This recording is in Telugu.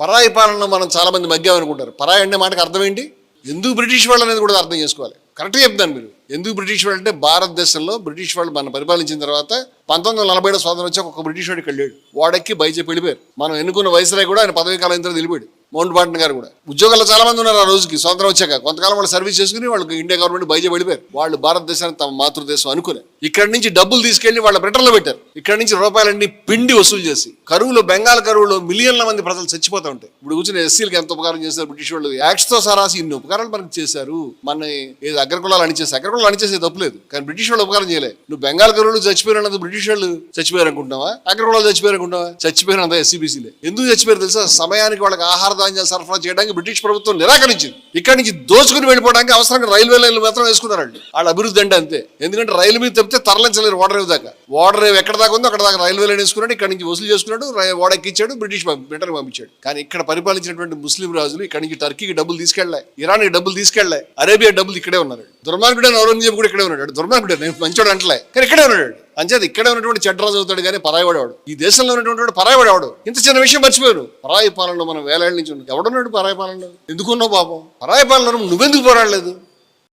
పరాయి పాలన మనం చాలామంది మగ్గామనుకుంటారు పరాయి అనే మాటకు అర్థం ఏంటి? ఎందుకు బ్రిటిష్ వాళ్ళు అనేది కూడా అర్థం చేసుకోవాలి. కరెక్ట్గా చెప్తాను మీరు. ఎందుకు బ్రిటిష్ వాళ్ళు అంటే భారతదేశంలో బ్రిటిష్ వాళ్ళు మన పరిపాలించిన తర్వాత పంతొమ్మిది వందల నలభై ఏడు స్వాతంత్రం వచ్చాక ఒక బ్రిటిష్ వాడికి వెళ్ళాడు. వాడెక్కి బైజేపీ వెళ్ళిపోయారు. మనం ఎన్నుకున్న వయసులో కూడా ఆయన పదవి కాలం తర్వాత వెళ్ళిపోయాడు. మౌంట్ బాటన్ గారు కూడా. ఉద్యోగాలు చాలా మంది ఉన్నారు ఆ రోజుకి స్వాతంత్రం వచ్చాక. కొంతకాలం వాళ్ళు సర్వీస్ చేసుకుని వాళ్ళకి ఇండియా గవర్నమెంట్ బయట వెళ్ళిపోయారు వాళ్ళు భారతదేశాన్ని తమ మాతృదేశం అనుకునే ఇక్కడ నుంచి డబ్బులు తీసుకెళ్ళి వాళ్ళ బ్రిటన్లో పెట్టారు. ఇక్కడ నుంచి రూపాయలన్నీ పిండి వసూలు చేసి కరువులో బెంగాల్ కరువులో మిలియన్ల మంది ప్రజలు చచ్చిపోతూ ఉంటాయి ఇప్పుడు కూర్చుని ఎస్సీలకు ఎంత ఉపకారం చేశారు బ్రిటిష్ వాళ్ళు? యాక్ట్స్తో సరాసి ఇన్ని ఉపకారాలు మనకు చేశారు. మన ఏదో అగ్రకులాలు అణిచేసి అగ్రకులాలు అణిచేసే తప్పులేదు కానీ బ్రిటిష్ వాళ్ళు ఉపకారం చేయలేదు నువ్వు బెంగాల్ కరువులు చచ్చిపోయినందుకు బ్రిటిష్ వాళ్ళు చచ్చిపోయారు అనుకుంటున్నావా అగ్రకులాలు చచ్చిపోయారు అనుకుంటున్నావా చచ్చిపోయినంత ఎస్సీబీసీలే. ఎందుకు చచ్చిపోయారు తెలుసా? సమయానికి వాళ్ళకి ఆహార ధాన్యాలు సరఫరా చేయడానికి బ్రిటిష్ ప్రభుత్వం నిరాకరించింది. ఇక్కడి నుంచి దోచుకుని వెళ్ళిపోవడానికి అవసరంగా రైల్వే లైన్లు మాత్రం వేసుకున్నారండి. వాళ్ళ అభివృద్ధి అంటే అంతే. ఎందుకంటే రైలు మీద తప్పితే తరలించలేరు వాటర్ దాకా. ఓడర్ ఎక్కడ దాకా ఉందో అక్కడ దాకా రైల్వే లైన్ వేసుకున్నాడు ఇక్కడ నుంచి వసూలు చేసుకున్నాడు ఓడ ఎక్కించాడు బ్రిటిష్ బ్రిటన్ పంపించాడు. కానీ ఇక్కడ పరిపాలించినటువంటి ముస్లిం రాజులు ఇక్కడ నుంచి టర్కీకి డబ్బులు తీసుకెళ్ళే ఇరాన్కి డబ్బులు తీసుకెళ్ళే అరేబియా డబ్బులు ఇక్కడే ఉన్నారు. దుర్మార్గుడైన ఔరంగజేబు కూడా ఇక్కడే ఉన్నాడు. దుర్మార్గుడే నేను మంచోడు అంటలే కానీ ఇక్కడే ఉన్నాడు. అంచేది ఇక్కడే ఉన్నటువంటి చెడ్రాజు అవుతాడు కానీ పరాయివాడేవాడు ఈ దేశంలో ఉన్నటువంటి వాడు ఇంత చిన్న విషయం మర్చిపోయారు పరాయి పాలనలో మనం వేలాడి నుంచి ఉన్నాం. ఎవడున్నాడు పరాయి పాలనలో? ఎందుకున్నావు పాపం? పరాయి పాలనలో నువ్వెందుకు పోరాడలేదు?